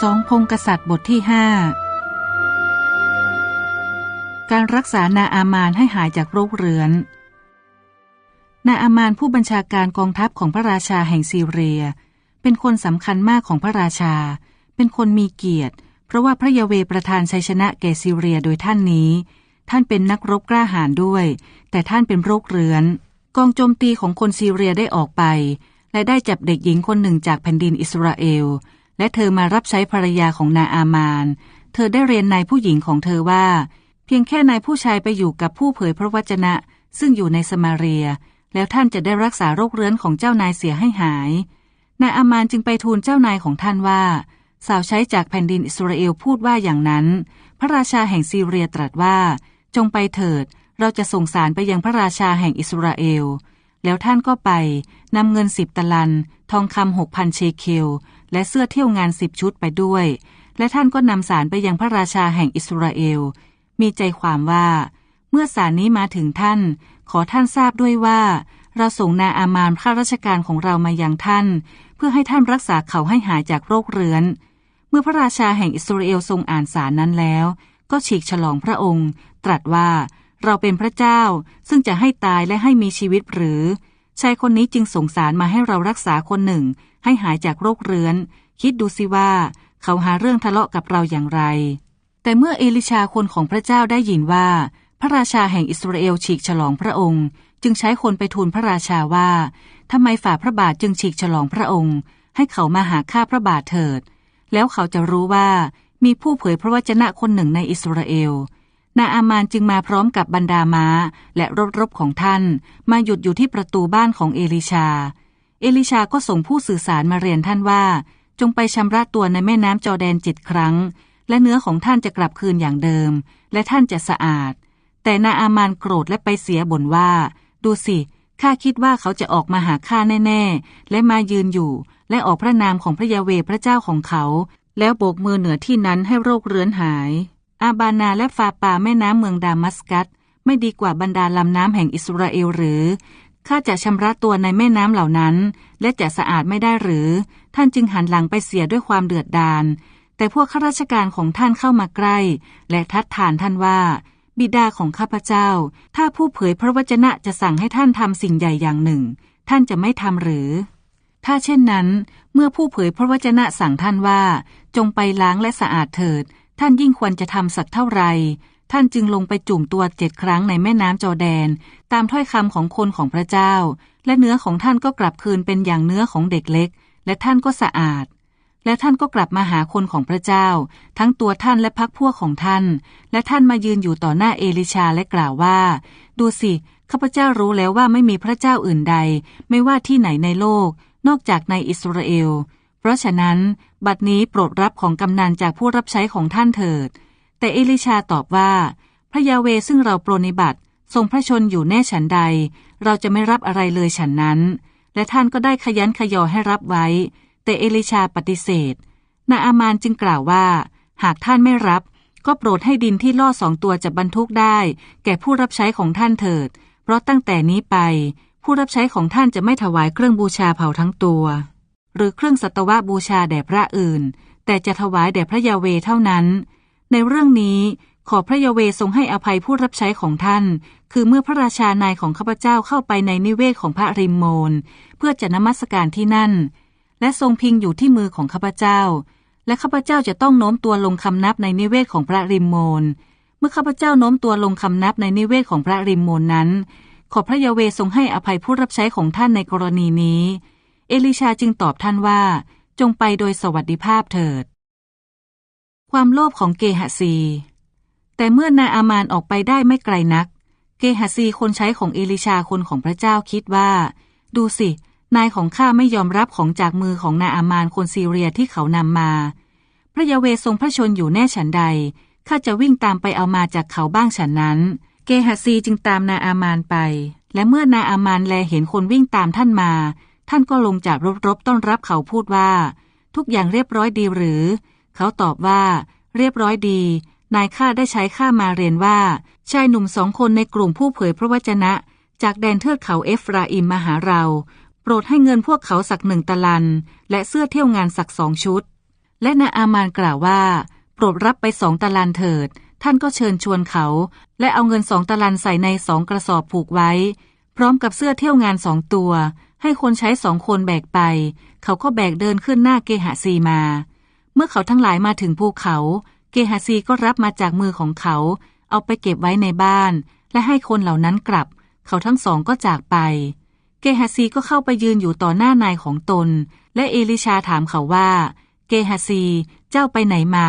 สองพงกษัตริย์บทที่ห้าการรักษานาอามานให้หายจากโรคเรื้อน นาอามานผู้บัญชาการกองทัพของพระราชาแห่งซีเรีย เป็นคนสำคัญมากของพระราชา เป็นคนมีเกียรติ เพราะว่าพระยาเวประทานชัยชนะแก่ซีเรียโดยท่านนี้ ท่านเป็นนักรบกล้าหาญด้วย แต่ท่านเป็นโรคเรื้อน กองโจมตีของคนซีเรียได้ออกไป และได้จับเด็กหญิงคนหนึ่งจากแผ่นดินอิสราเอล และเธอมารับใช้ภรรยาของนาอามาน เธอได้เรียนนายผู้หญิงของเธอว่า เพียงแค่นายผู้ชายไปอยู่กับผู้เผยพระวจนะ ซึ่งอยู่ในสมาเรีย แล้วท่านจะได้รักษาโรคเรื้อนของเจ้านายเสียให้หาย นายอามานจึงไปทูลเจ้านายของท่านว่า สาวใช้จากแผ่นดินอิสราเอลพูดว่าอย่างนั้น พระราชาแห่งซีเรียตรัสว่า จงไปเถิด เราจะส่งสารไปยังพระราชาแห่งอิสราเอลแล้วท่านก็ไปนำเงินสิบตะลัน ทองคำหกพันเชเคล และเสื้อเที่ยวงานสิบชุดไปด้วย และท่านก็นำสารไปยังพระราชาแห่งอิสราเอล มีใจความว่า เมื่อสารนี้มาถึงท่าน ขอท่านทราบด้วยว่า เราส่งนาอามานข้าราชการของเรามายังท่าน เพื่อให้ท่านรักษาเขาให้หายจากโรคเรื้อน เมื่อพระราชาแห่งอิสราเอลทรงอ่านสารนั้นแล้ว ก็ฉีกฉลองพระองค์ ตรัสว่าเราเป็นพระเจ้าซึ่งจะให้ตายและให้มีชีวิตหรือ ชายคนนี้จึงส่งสารมาให้เรารักษาคนหนึ่ง ให้หายจากโรคเรื้อน คิดดูสิว่า เขาหาเรื่องทะเลาะกับเราอย่างไร แต่เมื่อเอลิชาคนของพระเจ้าได้ยินว่า พระราชาแห่งอิสราเอลฉีกฉลองพระองค์ จึงใช้คนไปทูลพระราชาว่าทำไมฝ่าพระบาทจึงฉีกฉลองพระองค์ ให้เขามาหาข้าพระบาทเถิด แล้วเขาจะรู้ว่ามีผู้เผยพระวจนะคนหนึ่งในอิสราเอล นาอามานจึงมาพร้อมกับบรรดาม้า และรถรบของท่าน มาหยุดอยู่ที่ประตูบ้านของเอลิชา เอลิชาก็ส่งผู้สื่อสารมาเรียนท่านว่า จงไปชำระตัวในแม่น้ำจอแดนเจ็ดครั้ง และเนื้อของท่านจะกลับคืนอย่างเดิม และท่านจะสะอาด แต่นาอามานโกรธและไปเสียบ่นว่า ดูสิข้าคิดว่าเขาจะออกมาหาข้าแน่ ๆ และมายืนอยู่ และออกพระนามของพระยาเวพระเจ้าของเขา แล้วโบกมือเหนือที่นั้นให้โรคเรื้อนหาย อาบานาและฟาปาแม่น้ำเมืองดามัสกัส ไม่ดีกว่าบรรดาลำน้ำแห่งอิสราเอลหรือข้าจะชำระตัวในแม่น้ำเหล่านั้น และจะสะอาดไม่ได้หรือ ท่านจึงหันหลังไปเสียด้วยความเดือดดาลแต่พวกข้าราชการของท่านเข้ามาใกล้ และทัดทานท่านว่า บิดาของข้าพเจ้า ถ้าผู้เผยพระวจนะจะสั่งให้ท่านทำสิ่งใหญ่อย่างหนึ่ง ท่านจะไม่ทำหรือ ถ้าเช่นนั้น เมื่อผู้เผยพระวจนะสั่งท่านว่า จงไปล้างและสะอาดเถิด ท่านยิ่งควรจะทำสักเท่าไรท่านจึงลงไปจุ่มตัวเจ็ดครั้งในแม่น้ำจอแดน ตามถ้อยคำของคนของพระเจ้า และเนื้อของท่านก็กลับคืนเป็นอย่างเนื้อของเด็กเล็ก และท่านก็สะอาด และท่านก็กลับมาหาคนของพระเจ้า ทั้งตัวท่านและพักพวกของท่าน และท่านมายืนอยู่ต่อหน้าเอลิชาและกล่าวว่า ดูสิข้าพเจ้ารู้แล้วว่าไม่มีพระเจ้าอื่นใด ไม่ว่าที่ไหนในโลก นอกจากในอิสราเอล เพราะฉะนั้น บัดนี้โปรดรับของกำนันจากผู้รับใช้ของท่านเถิด แต่เอลิชาตอบว่า พระยาเวซึ่งเราโปรนิบัติทรงพระชนอยู่แน่ฉันใด เราจะไม่รับอะไรเลยฉันนั้น และท่านก็ได้ขยันขยอให้รับไว้ แต่เอลิชาปฏิเสธ นาอามานจึงกล่าวว่า หากท่านไม่รับ ก็โปรดให้ดินที่ล่อสองตัวจะบรรทุกได้ แก่ผู้รับใช้ของท่านเถิด เพราะตั้งแต่นี้ไป ผู้รับใช้ของท่านจะไม่ถวายเครื่องบูชาเผาทั้งตัว หรือเครื่องสัตวบูชาแด่พระอื่น แต่จะถวายแด่พระยาเวเท่านั้น ในเรื่องนี้ขอพระยาเวทรงให้อภัยผู้รับใช้ของท่าน คือเมื่อพระราชานายของข้าพเจ้าเข้าไปในนิเวศของพระริมโมนเพื่อจะนมัสการที่นั่น และทรงพิงอยู่ที่มือของข้าพเจ้า และข้าพเจ้าจะต้องโน้มตัวลงคำนับในนิเวศของพระริมโมนเมื่อข้าพเจ้าโน้มตัวลงคำนับในนิเวศของพระริมโมนนั้น ขอพระยาเวทรงให้อภัยผู้รับใช้ของท่านในกรณีนี้ เอลิชาจึงตอบท่านว่า จงไปโดยสวัสดิภาพเถิด ความโลภของเกหซีแต่เมื่อนายอามานออกไปได้ไม่ไกลนัก เกหซีคนใช้ของเอลิชาคนของพระเจ้าคิดว่า ดูสิ นายของข้าไม่ยอมรับของจากมือของนายอามานคนซีเรียที่เขานำมา พระยาเวทรงพระชนอยู่แน่ฉันใดข้าจะวิ่งตามไปเอามาจากเขาบ้างฉันนั้น เกหซีจึงตามนายอามานไป และเมื่อนายอามานแลเห็นคนวิ่งตามท่านมา ท่านก็ลงจากรบรบต้อนรับเขาพูดว่า ทุกอย่างเรียบร้อยดีหรือ เขาตอบว่า เรียบร้อยดี นายข้าได้ใช้ข้ามาเรียนว่า ชายหนุ่มสองคนในกลุ่มผู้เผยพระวจนะ จากแดนเทือกเขาเอฟราอิมมาหาเรา โปรดให้เงินพวกเขาสักหนึ่งตะลัน และเสื้อเที่ยวงานสักสองชุด และนาอามานกล่าวว่า โปรดรับไปสองตะลันเถิด ท่านก็เชิญชวนเขา และเอาเงินสองตะลันใส่ในสองกระสอบผูกไว้ พร้อมกับเสื้อเที่ยวงานสองตัว ให้คนใช้สองคนแบกไป เขาก็แบกเดินขึ้นหน้าเกหะซีมา เมื่อเขาทั้งหลายมาถึงภูเขา เกหะซีก็รับมาจากมือของเขา เอาไปเก็บไว้ในบ้าน และให้คนเหล่านั้นกลับ เขาทั้งสองก็จากไป เกฮาซีก็เข้าไปยืนอยู่ต่อหน้านายของตน และเอลิชาถามเขาว่า เกฮาซีเจ้าไปไหนมา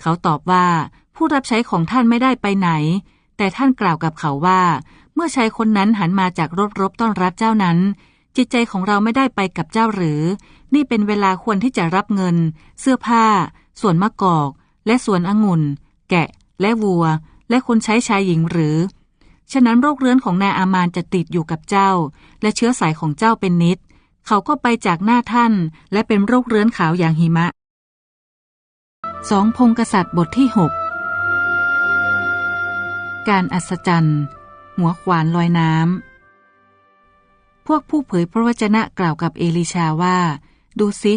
เขาตอบว่า ผู้รับใช้ของท่านไม่ได้ไปไหน แต่ท่านกล่าวกับเขาว่า เมื่อชายคนนั้นหันมาจากรบรบต้อนรับเจ้านั้น จิตใจของเราไม่ได้ไปกับเจ้าหรือ นี่เป็นเวลาควรที่จะรับเงิน เสื้อผ้า ส่วนมะกอก และส่วนองุ่น แกะ และวัว และคนใช้ชายหญิงหรือ ฉะนั้นโรคเรื้อนของนายอามานจะติดอยู่กับเจ้า และเชื้อสายของเจ้าเป็นนิด เขาก็ไปจากหน้าท่าน และเป็นโรคเรื้อนขาวอย่างหิมะสองพงกษัตริย์บทที่หกการอัศจรรย์ หัวขวานลอยน้ำ พวกผู้เผยพระวจนะกล่าวกับเอลิชาว่า ดูสิ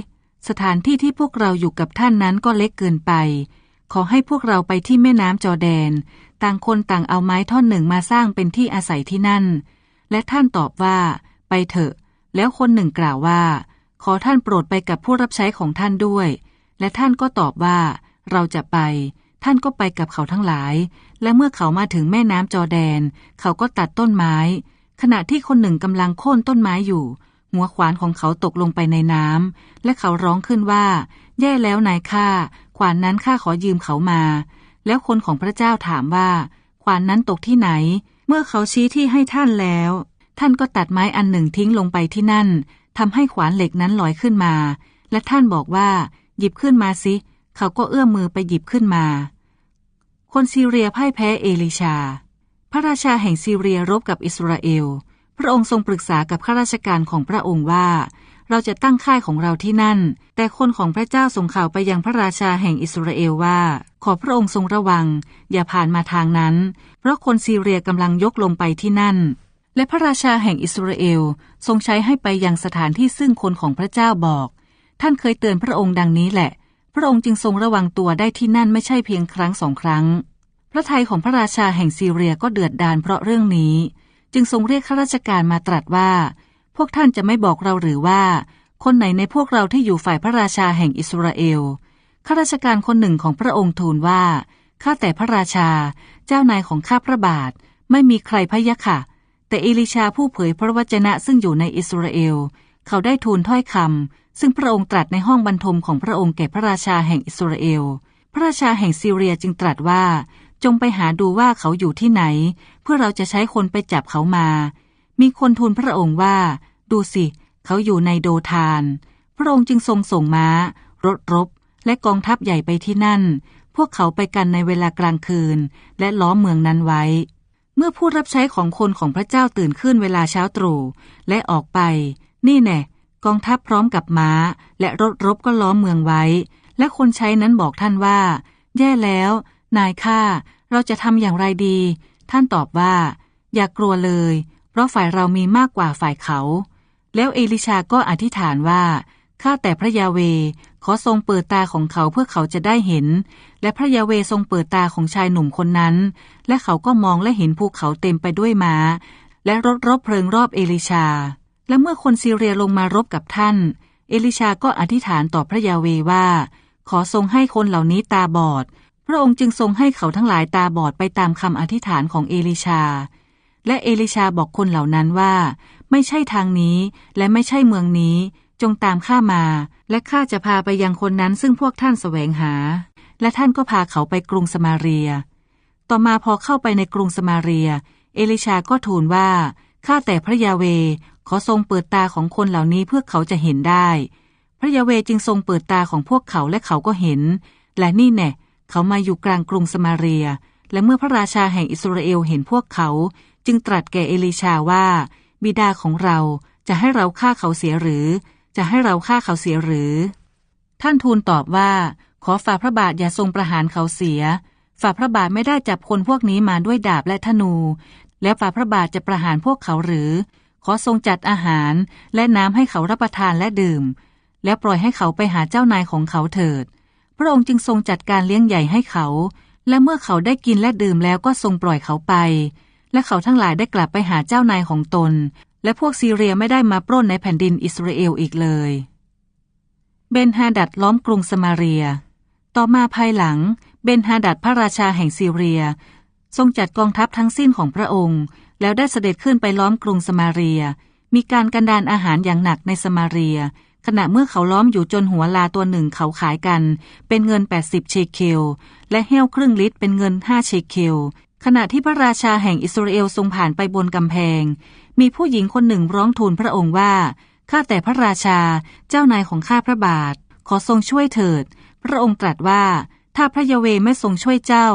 สถานที่ที่พวกเราอยู่กับท่านนั้นก็เล็กเกินไป ขอให้พวกเราไปที่แม่น้ำจอแดน ต่างคนต่างเอาไม้ท่อนหนึ่งมาสร้างเป็นที่อาศัยที่นั่น และท่านตอบว่า ไปเถอะ แล้วคนหนึ่งกล่าวว่า ขอท่านโปรดไปกับผู้รับใช้ของท่านด้วย และท่านก็ตอบว่า เราจะไป ท่านก็ไปกับเขาทั้งหลาย และเมื่อเขามาถึงแม่น้ำจอแดน เขาก็ตัดต้นไม้ ขณะที่คนหนึ่งกำลังโค่นต้นไม้อยู่ หัวขวานของเขาตกลงไปในน้ำและเขาร้องขึ้นว่า แย่แล้วนายข้าขวานนั้นข้าขอยืมเขามา แล้วคนของพระเจ้าถามว่า ขวานนั้นตกที่ไหน เมื่อเขาชี้ที่ให้ท่านแล้ว ท่านก็ตัดไม้อันหนึ่งทิ้งลงไปที่นั่นทำให้ขวานเหล็กนั้นลอยขึ้นมา และท่านบอกว่า หยิบขึ้นมาสิ เขาก็เอื้อมมือไปหยิบขึ้นมา คนซีเรียพ่ายแพ้เอลิชา พระราชาแห่งซีเรียรบกับอิสราเอล พระองค์ทรงปรึกษากับข้าราชการของพระองค์ว่า เราจะตั้งค่ายของเราที่นั่น แต่คนของพระเจ้าส่งข่าวไปยังพระราชาแห่งอิสราเอลว่า ขอพระองค์ทรงระวัง อย่าผ่านมาทางนั้น เพราะคนซีเรียกำลังยกลงไปที่นั่น และพระราชาแห่งอิสราเอลทรงใช้ให้ไปยังสถานที่ซึ่งคนของพระเจ้าบอก ท่านเคยเตือนพระองค์ดังนี้แหละ พระองค์จึงทรงระวังตัวได้ที่นั่นไม่ใช่เพียงครั้งสองครั้ง ระทัยของพระราชาแห่งซีเรียก็เดือดดาลเพราะเรื่องนี้ จึงทรงเรียกข้าราชการมาตรัสว่า พวกท่านจะไม่บอกเราหรือว่า คนไหนในพวกเราที่อยู่ฝ่ายพระราชาแห่งอิสราเอลข้าราชการคนหนึ่งของพระองค์ทูลว่าข้าแต่พระราชา เจ้านายของข้าพระบาท ไม่มีใครพะยะค่ะ แต่เอลิชาผู้เผยพระวจนะซึ่งอยู่ในอิสราเอล เขาได้ทูลถ้อยคำซึ่งพระองค์ตรัสในห้องบรรทมของพระองค์แก่พระราชาแห่งอิสราเอล พระราชาแห่งซีเรียจึงตรัสว่า จงไปหาดูว่าเขาอยู่ที่ไหน เพื่อเราจะใช้คนไปจับเขามา มีคนทูลพระองค์ว่า ดูสิ เขาอยู่ในโดทาน พระองค์จึงทรงส่งม้า รถรบ และกองทัพใหญ่ไปที่นั่น พวกเขาไปกันในเวลากลางคืน และล้อมเมืองนั้นไว้ เมื่อผู้รับใช้ของคนของพระเจ้าตื่นขึ้นเวลาเช้าตรู่และออกไป นี่แน่กองทัพพร้อมกับม้า และรถรบก็ล้อมเมืองไว้ และคนใช้นั้นบอกท่านว่า แย่แล้ว นายข้าเราจะทำอย่างไรดี ท่านตอบว่า อย่ากลัวเลย เพราะฝ่ายเรามีมากกว่าฝ่ายเขา แล้วเอลิชาก็อธิษฐานว่าข้าแต่พระยาเวขอทรงเปิดตาของเขาเพื่อเขาจะได้เห็น และพระยาเวทรงเปิดตาของชายหนุ่มคนนั้น และเขาก็มองและเห็นภูเขาเต็มไปด้วยม้า และรถรบเพลิงรอบเอลิชา และเมื่อคนซีเรียลงมารบกับท่าน เอลิชาก็อธิษฐานต่อพระยาเวว่า ขอทรงให้คนเหล่านี้ตาบอด พระองค์จึงทรงให้เขาทั้งหลายตาบอดไปตามคำอธิษฐานของเอลิชา และเอลิชาบอกคนเหล่านั้นว่า ไม่ใช่ทางนี้และไม่ใช่เมืองนี้ จงตามข้ามา และข้าจะพาไปยังคนนั้นซึ่งพวกท่านแสวงหา และท่านก็พาเขาไปกรุงสมาเรีย ต่อมาพอเข้าไปในกรุงสมาเรีย เอลิชาก็ทูลว่าข้าแต่พระยาเวขอทรงเปิดตาของคนเหล่านี้เพื่อเขาจะเห็นได้ พระยาเวจึงทรงเปิดตาของพวกเขาและเขาก็เห็น และนี่แน่ เขามาอยู่กลางกรุงสมาเรีย และเมื่อพระราชาแห่งอิสราเอลเห็นพวกเขา จึงตรัสแก่เอลิชาว่า บิดาของเราจะให้เราฆ่าเขาเสียหรือ จะให้เราฆ่าเขาเสียหรือ ท่านทูลตอบว่า ขอฝ่าพระบาทอย่าทรงประหารเขาเสีย ฝ่าพระบาทไม่ได้จับคนพวกนี้มาด้วยดาบและธนู แล้วฝ่าพระบาทจะประหารพวกเขาหรือ ขอทรงจัดอาหารและน้ำให้เขารับประทานและดื่ม แล้วปล่อยให้เขาไปหาเจ้านายของเขาเถิด พระองค์จึงทรงจัดการเลี้ยงใหญ่ให้เขา และเมื่อเขาได้กินและดื่มแล้วก็ทรงปล่อยเขาไป และเขาทั้งหลายได้กลับไปหาเจ้านายของตน และพวกซีเรียไม่ได้มาปล้นในแผ่นดินอิสราเอลอีกเลย เบนฮาดัดล้อมกรุงสมาเรีย ต่อมาภายหลัง เบนฮาดัดพระราชาแห่งซีเรีย ทรงจัดกองทัพทั้งสิ้นของพระองค์ แล้วได้เสด็จขึ้นไปล้อมกรุงสมาเรีย มีการกันดานอาหารอย่างหนักในสมาเรีย ขณะเมื่อเขาล้อมอยู่จนหัวลาตัวหนึ่งเขาขายกัน เป็นเงิน 80 เชเคล และแห้วครึ่งลิตรเป็นเงิน 5 เชเคล ขณะที่พระราชาแห่งอิสราเอลทรงผ่านไปบนกำแพง มีผู้หญิงคนหนึ่งร้องทูลพระองค์ว่า ข้าแต่พระราชา เจ้านายของข้าพระบาท ขอทรงช่วยเถิด พระองค์ตรัสว่า ถ้าพระยาเวไม่ทรงช่วยเจ้า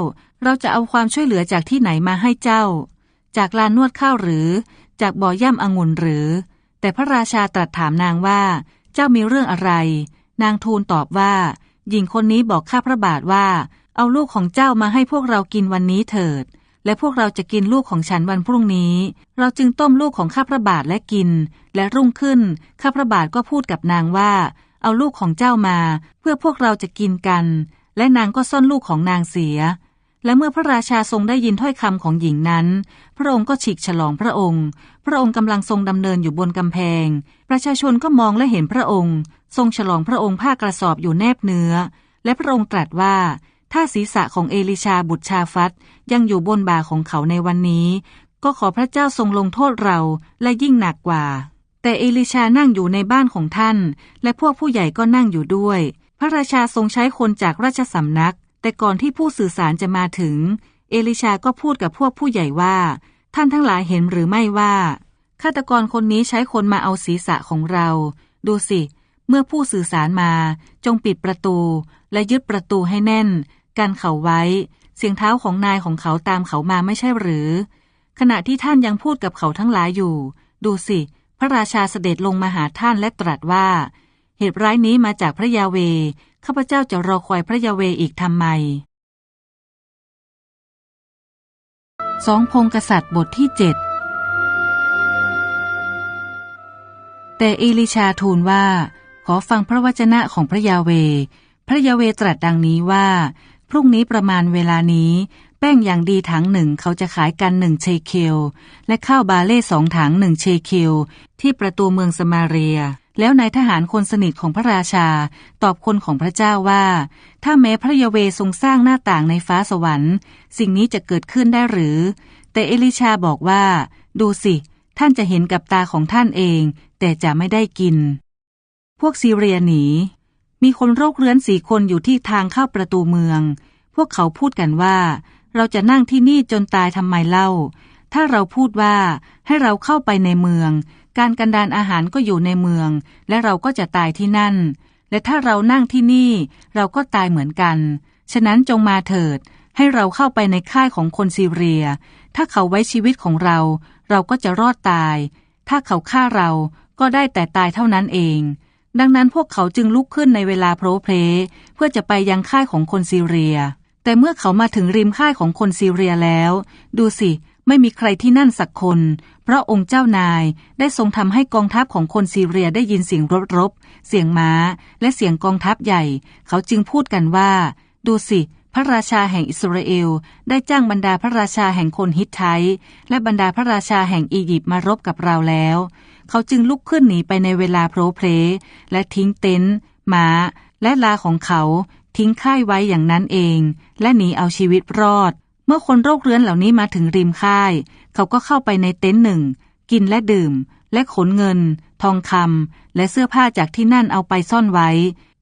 เราจะเอาความช่วยเหลือจากที่ไหนมาให้เจ้า จากลานนวดข้าวหรือ จากบ่อย่ำองุ่นหรือ แต่พระราชาตรัสถามนางว่า เจ้ามีเรื่องอะไร นางทูลตอบว่า หญิงคนนี้บอกข้าพระบาทว่า เอาลูกของเจ้ามาให้พวกเรากินวันนี้เถิด และพวกเราจะกินลูกของฉันวันพรุ่งนี้ เราจึงต้มลูกของข้าพระบาทและกิน และรุ่งขึ้น ข้าพระบาทก็พูดกับนางว่า เอาลูกของเจ้ามา เพื่อพวกเราจะกินกัน และนางก็ซ่อนลูกของนางเสีย และเมื่อพระราชาทรงได้ยินถ้อยคำของหญิงนั้น พระองค์ก็ฉีกฉลองพระองค์ พระองค์กำลังทรงดำเนินอยู่บนกำแพง ประชาชนก็มองและเห็นพระองค์ ทรงฉลองพระองค์ผ้ากระสอบอยู่แนบเนื้อ และพระองค์ตรัสว่า ถ้าศีรษะของเอลิชาบุตรชาฟัตยังอยู่บนบ่าของเขาในวันนี้ ก็ขอพระเจ้าทรงลงโทษเราและยิ่งหนักกว่า แต่เอลิชานั่งอยู่ในบ้านของท่าน และพวกผู้ใหญ่ก็นั่งอยู่ด้วย พระราชาทรงใช้คนจากราชสำนัก แต่ก่อนที่ผู้สื่อสารจะมาถึง เอลิชาก็พูดกับพวกผู้ใหญ่ว่า ท่านทั้งหลายเห็นหรือไม่ว่าฆาตกรคนนี้ใช้คนมาเอาศีรษะของเรา ดูสิ เมื่อผู้สื่อสารมา จงปิดประตู และยึดประตูให้แน่น กันเขาไว้ เสียงเท้าของนายของเขาตามเขามาไม่ใช่หรือ ขณะที่ท่านยังพูดกับเขาทั้งหลายอยู่ ดูสิ พระราชาเสด็จลงมาหาท่านและตรัสว่า เหตุร้ายนี้มาจากพระยาเว ข้าพเจ้าจะรอคอยพระยาเวอีกทำไมสองพงกษัตริย์บทที่เจ็ดแต่เอลิชาทูลว่า ขอฟังพระวจนะของพระยาเว พระยาเวตรัสดังนี้ว่า พรุ่งนี้ประมาณเวลานี้ แป้งอย่างดีถังหนึ่งเขาจะขายกันหนึ่งเชเคลและข้าวบาเล่สองถังหนึ่งเชเคลที่ประตูเมืองสมาเรีย แล้วนายทหารคนสนิทของพระราชาตอบคนของพระเจ้าว่า ถ้าแม้พระยาเวทรงสร้างหน้าต่างในฟ้าสวรรค์ สิ่งนี้จะเกิดขึ้นได้หรือ แต่เอลิชาบอกว่า ดูสิ ท่านจะเห็นกับตาของท่านเอง แต่จะไม่ได้กิน พวกซีเรียหนี มีคนโรคเรื้อนสี่คนอยู่ที่ทางเข้าประตูเมือง พวกเขาพูดกันว่า เราจะนั่งที่นี่จนตายทำไมเล่า ถ้าเราพูดว่าให้เราเข้าไปในเมือง การกันดานอาหารก็อยู่ในเมือง และเราก็จะตายที่นั่น และถ้าเรานั่งที่นี่ เราก็ตายเหมือนกัน ฉะนั้นจงมาเถิด ให้เราเข้าไปในค่ายของคนซีเรีย ถ้าเขาไว้ชีวิตของเรา เราก็จะรอดตาย ถ้าเขาฆ่าเราก็ได้แต่ตายเท่านั้นเอง ดังนั้นพวกเขาจึงลุกขึ้นในเวลาโพรเพลเพื่อจะไปยังค่ายของคนซีเรีย แต่เมื่อเขามาถึงริมค่ายของคนซีเรียแล้ว ดูสิ ไม่มีใครที่นั่นสักคน เพราะองค์เจ้านายได้ทรงทำให้กองทัพของคนซีเรียได้ยินเสียงรบรบ เสียงม้า และเสียงกองทัพใหญ่ เขาจึงพูดกันว่า ดูสิพระราชาแห่งอิสราเอล ได้จ้างบรรดาพระราชาแห่งคนฮิตไทและบรรดาพระราชาแห่งอียิปต์มารบกับเราแล้ว เขาจึงลุกขึ้นหนีไปในเวลาโพรเพลและทิ้งเต็นท์ม้า และลาของเขา ทิ้งค่ายไว้อย่างนั้นเอง และหนีเอาชีวิตรอด มื่อคนโรคเรื้อนเหล่านี้มาถึงริมค่าย เขาก็เข้าไปในเต็นท์หนึ่ง กินและดื่ม และขนเงิน ทองคำและเสื้อผ้าจากที่นั่นเอาไปซ่อนไว้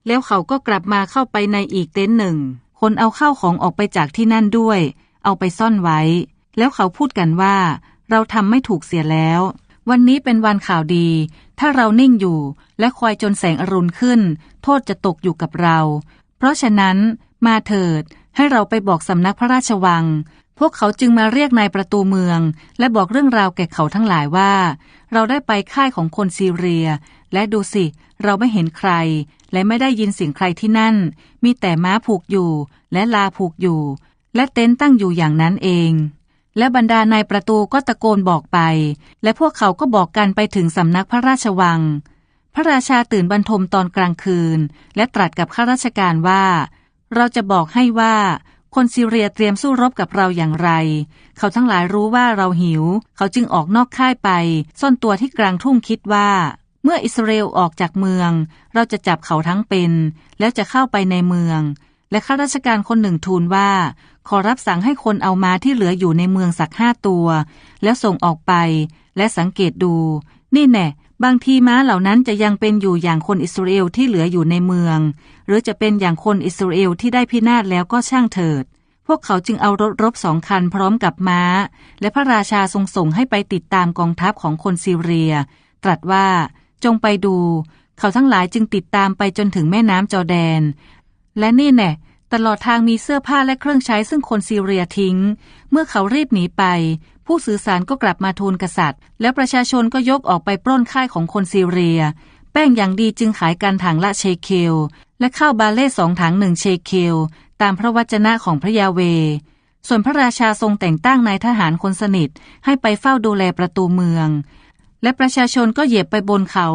แล้วเขาก็กลับมาเข้าไปในอีกเต็นท์หนึ่ง คนเอาข้าวของออกไปจากที่นั่นด้วย เอาไปซ่อนไว้ แล้วเขาพูดกันว่า เราทำไม่ถูกเสียแล้ว วันนี้เป็นวันข่าวดี ถ้าเรานิ่งอยู่ และคอยจนแสงอรุณขึ้น โทษจะตกอยู่กับเรา เพราะฉะนั้นมาเถิด ให้เราไปบอกสำนักพระราชวัง พวกเขาจึงมาเรียกนายประตูเมือง และบอกเรื่องราวแก่เขาทั้งหลายว่า เราได้ไปค่ายของคนซีเรีย และดูสิ เราไม่เห็นใคร และไม่ได้ยินเสียงใครที่นั่น มีแต่ม้าผูกอยู่ และลาผูกอยู่ และเต็นท์ตั้งอยู่อย่างนั้นเองและบรรดานายประตูก็ตะโกนบอกไป และพวกเขาก็บอกกันไปถึงสำนักพระราชวัง พระราชาตื่นบรรทมตอนกลางคืน และตรัสกับข้าราชการว่า เราจะบอกให้ว่า คนซีเรียเตรียมสู้รบกับเราอย่างไร เขาทั้งหลายรู้ว่าเราหิว เขาจึงออกนอกค่ายไป ซ่อนตัวที่กลางทุ่งคิดว่า เมื่ออิสราเอลออกจากเมือง เราจะจับเขาทั้งเป็น แล้วจะเข้าไปในเมือง และข้าราชการคนหนึ่งทูลว่า ขอรับสั่งให้คนเอามาที่เหลืออยู่ในเมืองสักห้าตัว แล้วส่งออกไป และสังเกตดู นี่แน่ บางทีม้าเหล่านั้นจะยังเป็นอยู่อย่างคนอิสราเอลที่เหลืออยู่ในเมือง หรือจะเป็นอย่างคนอิสราเอลที่ได้พินาศแล้วก็ช่างเถิด พวกเขาจึงเอารถรบสองคันพร้อมกับม้า และพระราชาทรงส่งให้ไปติดตามกองทัพของคนซีเรีย ตรัสว่าจงไปดู เขาทั้งหลายจึงติดตามไปจนถึงแม่น้ำจอแดน และนี่แน่ ตลอดทางมีเสื้อผ้าและเครื่องใช้ซึ่งคนซีเรียทิ้ง เมื่อเขารีบหนีไป ผู้สื่อสารก็กลับมาทูลกษัตริย์ แล้วประชาชนก็ยกออกไปปล้นค่ายของคนซีเรีย แป้งอย่างดีจึงขายกันถังละเชเคลและข้าวบาเล่สองถังหนึ่งเชเคลตามพระวจนะของพระยาเว ส่วนพระราชาทรงแต่งตั้งนายทหารคนสนิท ให้ไปเฝ้าดูแลประตูเมือง และประชาชนก็เหยียบไปบนเขา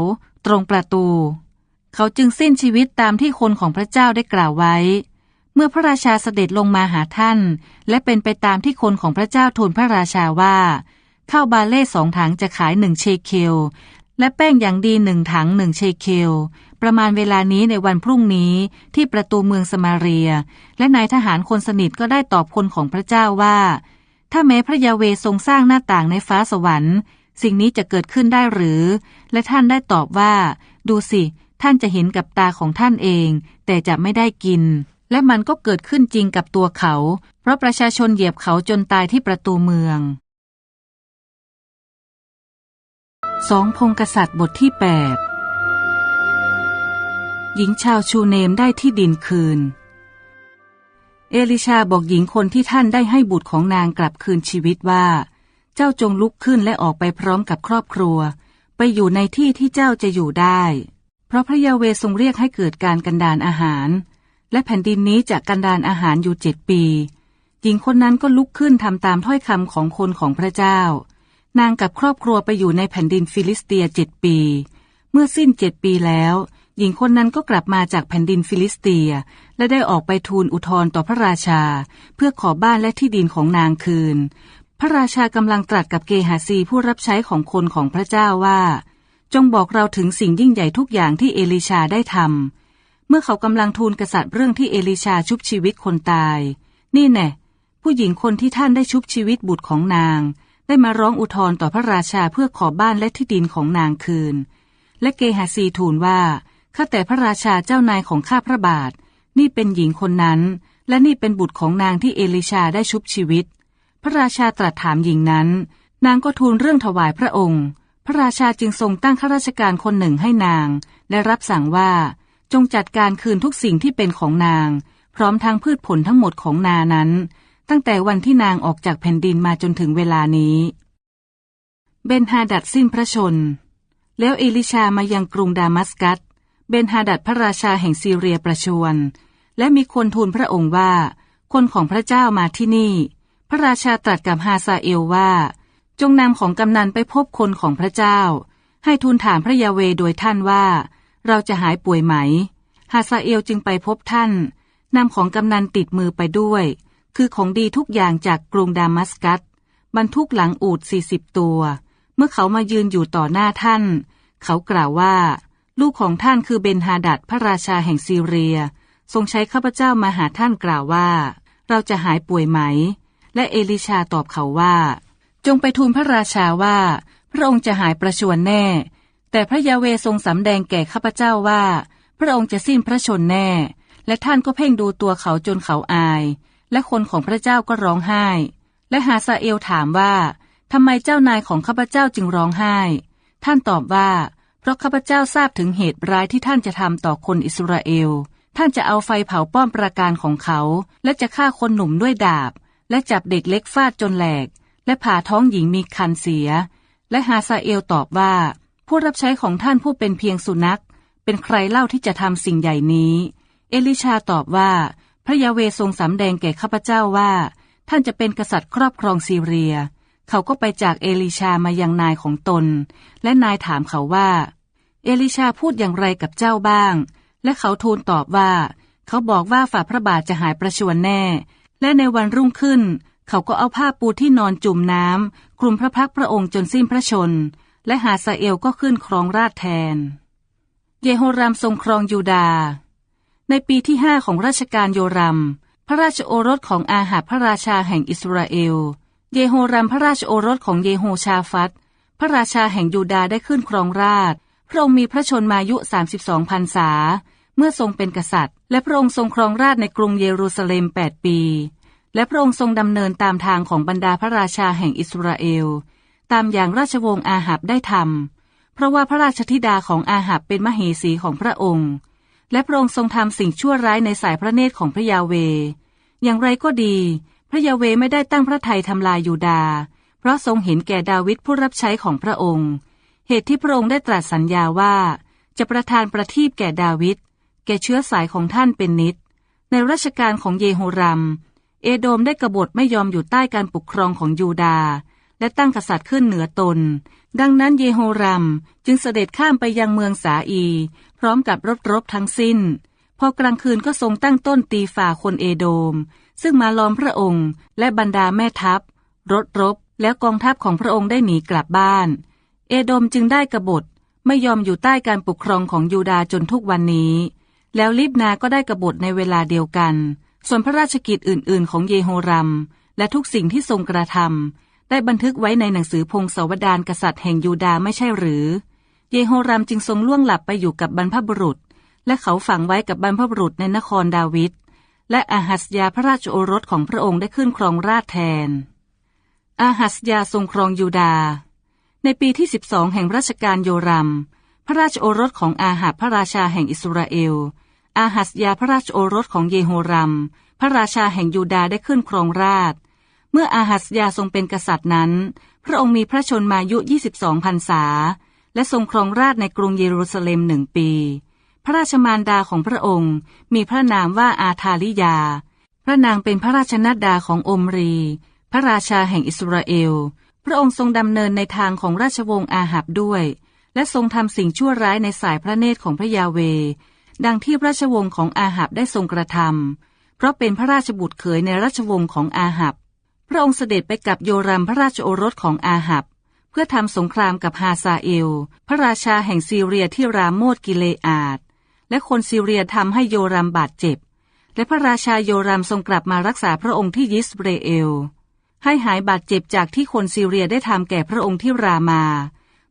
ตรงประตู เขาจึงสิ้นชีวิตตามที่คนของพระเจ้าได้กล่าวไว้ เมื่อพระราชาเสด็จลงมาหาท่าน และเป็นไปตามที่คนของพระเจ้าทูลพระราชาว่า ข้าวบาเล่สองถังจะขายหนึ่งเชเคล และแป้งอย่างดีหนึ่งถังหนึ่งเชเคล ประมาณเวลานี้ในวันพรุ่งนี้ที่ประตูเมืองสมาเรีย และนายทหารคนสนิทก็ได้ตอบคนของพระเจ้าว่า ถ้าแม้พระยาเวทรงสร้างหน้าต่างในฟ้าสวรรค์ สิ่งนี้จะเกิดขึ้นได้หรือ และท่านได้ตอบว่า ดูสิ ท่านจะเห็นกับตาของท่านเอง แต่จะไม่ได้กิน และมันก็เกิดขึ้นจริงกับตัวเขา เพราะประชาชนเหยียบเขาจนตายที่ประตูเมืองสองพงกษัตริย์บทที่ 8 หญิงชาวชูเนมได้ที่ดินคืน เอลิชาบอกหญิงคนที่ท่านได้ให้บุตรของนางกลับคืนชีวิตว่า เจ้าจงลุกขึ้นและออกไปพร้อมกับครอบครัว ไปอยู่ในที่ที่เจ้าจะอยู่ได้ เพราะพระยาเวทรงเรียกให้เกิดการกันดานอาหาร และแผ่นดินนี้จะกันดานอาหารอยู่เจ็ดปี หญิงคนนั้นก็ลุกขึ้นทำตามถ้อยคำของคนของพระเจ้า นางกับครอบครัวไปอยู่ในแผ่นดินฟิลิสเตียเจ็ดปี เมื่อสิ้นเจ็ดปีแล้ว หญิงคนนั้นก็กลับมาจากแผ่นดินฟิลิสเตีย และได้ออกไปทูลอุทธรต่อพระราชา เพื่อขอบ้านและที่ดินของนางคืน พระราชากำลังตรัสกับเกหาซีผู้รับใช้ของคนของพระเจ้าว่า จงบอกเราถึงสิ่งยิ่งใหญ่ทุกอย่างที่เอลิชาได้ทำ เมื่อเขากำลังทูลกษัตริย์เรื่องที่เอลิชาชุบชีวิตคนตาย นี่แน่ผู้หญิงคนที่ท่านได้ชุบชีวิตบุตรของนาง ได้มาร้องอุทธรณ์ต่อพระราชาเพื่อขอบ้านและที่ดินของนางคืน และเกหาซีทูลว่าข้าแต่พระราชาเจ้านายของข้าพระบาท นี่เป็นหญิงคนนั้น และนี่เป็นบุตรของนางที่เอลิชาได้ชุบชีวิต พระราชาตรัสถามหญิงนั้น นางก็ทูลเรื่องถวายพระองค์ พระราชาจึงทรงตั้งข้าราชการคนหนึ่งให้นาง และรับสั่งว่า จงจัดการคืนทุกสิ่งที่เป็นของนาง พร้อมทั้งพืชผลทั้งหมดของนานั้น ตั้งแต่วันที่นางออกจากแผ่นดินมาจนถึงเวลานี้ เบนฮาดัดสิ้นพระชน แล้วเอลิชามายังกรุงดามัสกัส เบนฮาดัดพระราชาแห่งซีเรียประชวรและมีคนทูลพระองค์ว่า คนของพระเจ้ามาที่นี่ พระราชาตรัสกับฮาซาเอลว่า จงนำของกำนันไปพบคนของพระเจ้า ให้ทูลถามพระยาเวโดยท่านว่า เราจะหายป่วยไหม ฮาซาเอลจึงไปพบท่านนำของกำนันติดมือไปด้วย คือของดีทุกอย่างจากกรุงดามัสกัส บรรทุกหลังอูดสี่สิบตัว เมื่อเขามายืนอยู่ต่อหน้าท่าน เขากล่าวว่า ลูกของท่านคือเบนฮาดัดพระราชาแห่งซีเรีย ทรงใช้ข้าพเจ้ามาหาท่านกล่าวว่า เราจะหายป่วยไหม และเอลิชาตอบเขาว่า จงไปทูลพระราชาว่า พระองค์จะหายประชวรแน่ แต่พระยาเวทรงสำแดงแก่ข้าพเจ้าว่า พระองค์จะสิ้นพระชนแน่ และท่านก็เพ่งดูตัวเขาจนเขาอาย และคนของพระเจ้าก็ร้องไห้ และฮาซาเอลถามว่าทำไมเจ้านายของข้าพเจ้าจึงร้องไห้ ท่านตอบว่า เพราะข้าพเจ้าทราบถึงเหตุร้ายที่ท่านจะทำต่อคนอิสราเอล ท่านจะเอาไฟเผาป้อมปราการของเขา และจะฆ่าคนหนุ่มด้วยดาบ และจับเด็กเล็กฟาดจนแหลก และผ่าท้องหญิงมีคันเสีย และฮาซาเอลตอบว่า ผู้รับใช้ของท่านผู้เป็นเพียงสุนัข เป็นใครเล่าที่จะทำสิ่งใหญ่นี้ เอลิชาตอบว่า พระยาเวทรงสำแดงแก่ข้าพเจ้าว่า ท่านจะเป็นกษัตริย์ครอบครองซีเรีย เขาก็ไปจากเอลิชามายังนายของตน และนายถามเขาว่า เอลิชาพูดอย่างไรกับเจ้าบ้าง และเขาทูลตอบว่า เขาบอกว่าฝ่าพระบาทจะหายประชวรแน่ และในวันรุ่งขึ้น เขาก็เอาผ้าปูที่นอนจุ่มน้ำคลุมพระพักพระองค์จนสิ้นพระชน และหาซาเอลก็ขึ้นครองราชแทน เยโฮรามทรงครองยูดา ในปีที่ห้าของราชการโยรัม พระราชโอรสของอาหาพระราชาแห่งอิสราเอล เยโฮรัมพระราชโอรสของเยโฮชาฟัตพระราชาแห่งยูดาได้ขึ้นครองราช พระองค์มีพระชนมายุ 32พรรษา เมื่อทรงเป็นกษัตริย์ และพระองค์ทรงครองราชในกรุงเยรูซาเล็ม 8 ปี และพระองค์ทรงดำเนินตามทางของบรรดาพระราชาแห่งอิสราเอล ตามอย่างราชวงศ์อาหับได้ทำเพราะว่าพระราชธิดาของอาหับเป็นมเหสีของพระองค์ และพระองค์ทรงทำสิ่งชั่วร้ายในสายพระเนตรของพระยาเว อย่างไรก็ดี พระยาเวไม่ได้ตั้งพระทัยทำลายยูดา เพราะทรงเห็นแก่ดาวิดผู้รับใช้ของพระองค์ เหตุที่พระองค์ได้ตรัสสัญญาว่า จะประทานประทีปแก่ดาวิดแก่เชื้อสายของท่านเป็นนิด ในรัชกาลของเยโฮรัม เอโดมได้กบฏไม่ยอมอยู่ใต้การปกครองของยูดาห์ และตั้งกษัตริย์ขึ้นเหนือตน ดังนั้นเยโฮรัมจึงเสด็จข้ามไปยังเมืองสาอี พร้อมกับรถรบทั้งสิ้น พอกลางคืนก็ทรงตั้งต้นตีฝ่าคนเอโดม ซึ่งมาล้อมพระองค์ และบรรดาแม่ทัพ รถรบ แล้วกองทัพของพระองค์ได้หนีกลับบ้าน เอโดมจึงได้กบฏไม่ยอมอยู่ใต้การปกครองของยูดาจนทุกวันนี้ แล้วลิบนาก็ได้กบฏในเวลาเดียวกัน ส่วนพระราชกิจอื่น ๆ ของเยโฮรัม และทุกสิ่งที่ทรงกระทำ ได้บันทึกไว้ในหนังสือพงศาวดารกษัตริย์แห่งยูดาไม่ใช่หรือ เยโฮรัมจึงทรงล่วงหลับไปอยู่กับบรรพบุรุษ และเขาฝังไว้กับบรรพบุรุษในนครดาวิดและอาหัสยาพระราชโอรสของพระองค์ได้ขึ้นครองราชแทน อาหัสยาทรงครองยูดา ในปีที่ 12 แห่งราชการโยรัม พระราชโอรสของอาหับพระราชาแห่งอิสราเอล อาหัสยาพระราชโอรสของเยโฮรัม พระราชาแห่งยูดาได้ขึ้นครองราช เมื่ออาหัสยาทรงเป็นกษัตริย์นั้น พระองค์มีพระชนมายุ 22พรรษา และทรงครองราชในกรุงเยรูซาเล็มหนึ่งปี พระราชมารดาของพระองค์มีพระนามว่าอาธาลิยา พระนางเป็นพระราชนัดดาของอมรี พระราชาแห่งอิสราเอล พระองค์ทรงดำเนินในทางของราชวงศ์อาหับด้วย และทรงทำสิ่งชั่วร้ายในสายพระเนตรของพระยาเว ดังที่ราชวงศ์ของอาหับได้ทรงกระทำเพราะเป็นพระราชบุตรเขยในราชวงศ์ของอาหับ พระองค์เสด็จไปกับโยรัมพระราชโอรสของอาหับ เพื่อทำสงครามกับฮาซาเอล พระราชาแห่งซีเรียที่รามโมดกิเลอาดและคนซีเรียทำให้โยรัมบาดเจ็บ และพระราชาโยรัมทรงกลับมารักษาพระองค์ที่ยิสเรเอล ให้หายบาดเจ็บจากที่คนซีเรียได้ทำแก่พระองค์ที่รามา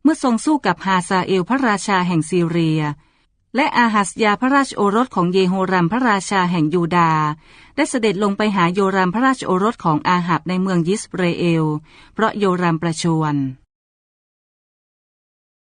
เมื่อทรงสู้กับฮาซาเอลพระราชาแห่งซีเรีย และอาหัสยาพระราชโอรสของเยโฮรัมพระราชาแห่งยูดา ได้เสด็จลงไปหาโยรัมพระราชโอรสของอาหับในเมืองยิสเรเอล เพราะโยรัมประชวร